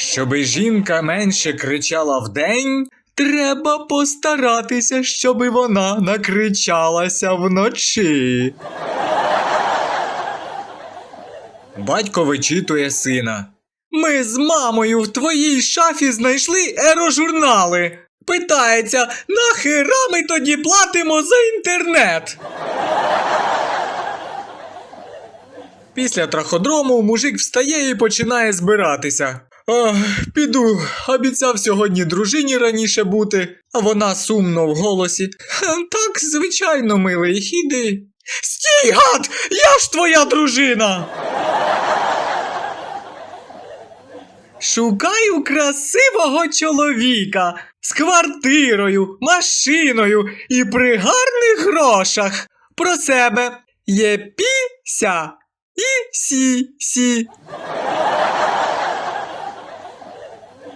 Щоби жінка менше кричала вдень, треба постаратися, щоби вона накричалася вночі. Батько вичитує сина. Ми з мамою в твоїй шафі знайшли ерожурнали. Питається, нахера ми тоді платимо за інтернет? Після траходрому мужик встає і починає збиратися. Ах, піду, обіцяв сьогодні дружині раніше бути, а вона сумно в голосі. Так, звичайно, милий, іди. Стій, гад! Я ж твоя дружина! Шукаю красивого чоловіка з квартирою, машиною і при гарних грошах. Про себе є піся і сі-сі.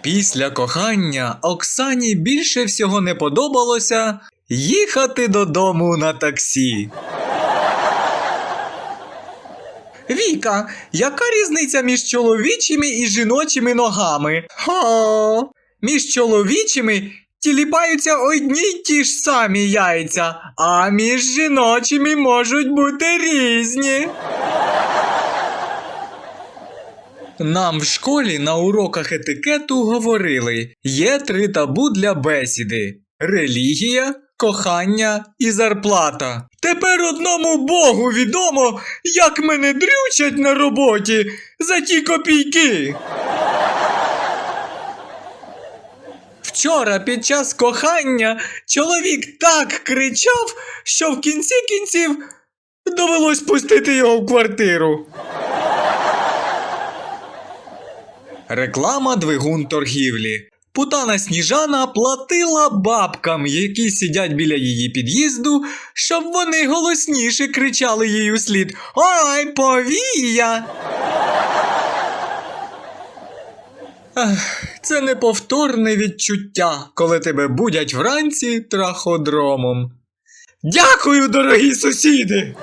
Після кохання Оксані більше всього не подобалося їхати додому на таксі. Віка, яка різниця між чоловічими і жіночими ногами? Ха. Між чоловічими тіліпаються одні й ті ж самі яйця, а між жіночими можуть бути різні. Нам в школі на уроках етикету говорили: є три табу для бесіди: релігія, кохання і зарплата. Тепер одному Богу відомо, як мене дрючать на роботі за ті копійки. Вчора під час кохання чоловік так кричав, що в кінці кінців довелось пустити його в квартиру. Реклама двигун торгівлі. Путана Сніжана платила бабкам, які сидять біля її під'їзду, щоб вони голосніше кричали їй у слід Ой, повія! Це неповторне відчуття, коли тебе будять вранці траходромом. Дякую, дорогі сусіди!